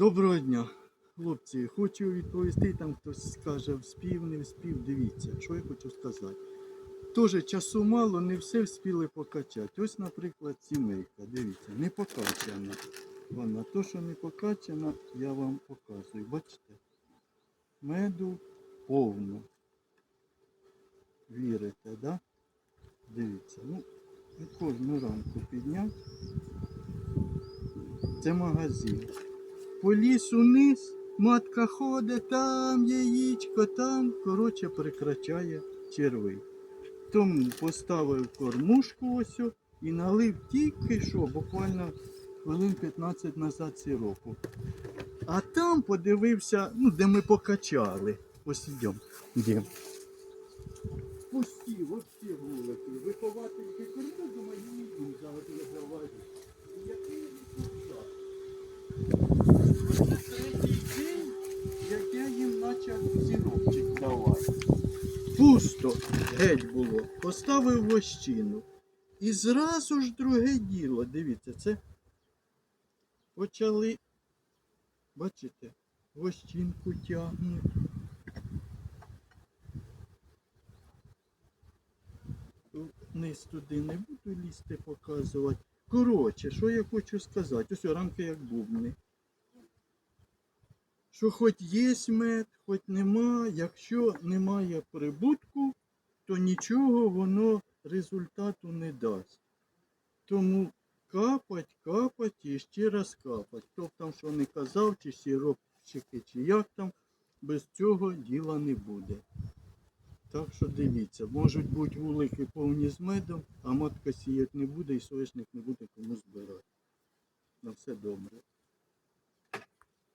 Доброго дня, хлопці. Хочу відповісти, там хтось скаже, вспів, не вспів. Дивіться, що я хочу сказати. Тоже часу мало, не все вспіли покачати. Ось, наприклад, сімейка. Дивіться, не покачана. Вона, то, що не покачана, я вам показую. Бачите? Меду повно. Вірите, да? Дивіться, ну, кожну ранку підняти. Це магазин. Поліз униз, матка ходить, там яєчко, там, коротше, прикрачає червий. Тому поставив кормушку ось і налив тільки що, буквально хвилин 15 назад сиропу. А там подивився, ну, де ми покачали. Ось йдемо. Йдемо. Пусті, вообще вулики. Виховательки корму, думаю, не їм зараз сиропчик давати. Пусто геть було. Поставив вощину. І зразу ж друге діло. Дивіться, це почали, бачите, вощинку тягнуть. Вниз туди не буду лізти показувати. Коротше, що я хочу сказати? Ось рамки як бубни. Що хоч є мед, хоч нема, якщо немає прибутку, то нічого воно результату не дасть. Тому капать, капать і ще раз капать. Хто б там що не казав, чи сіропчики, чи як там, без цього діла не буде. Так що дивіться, можуть бути вулики повні з медом, а матка сіяти не буде і соняшник не буде кому збирати. На все добре.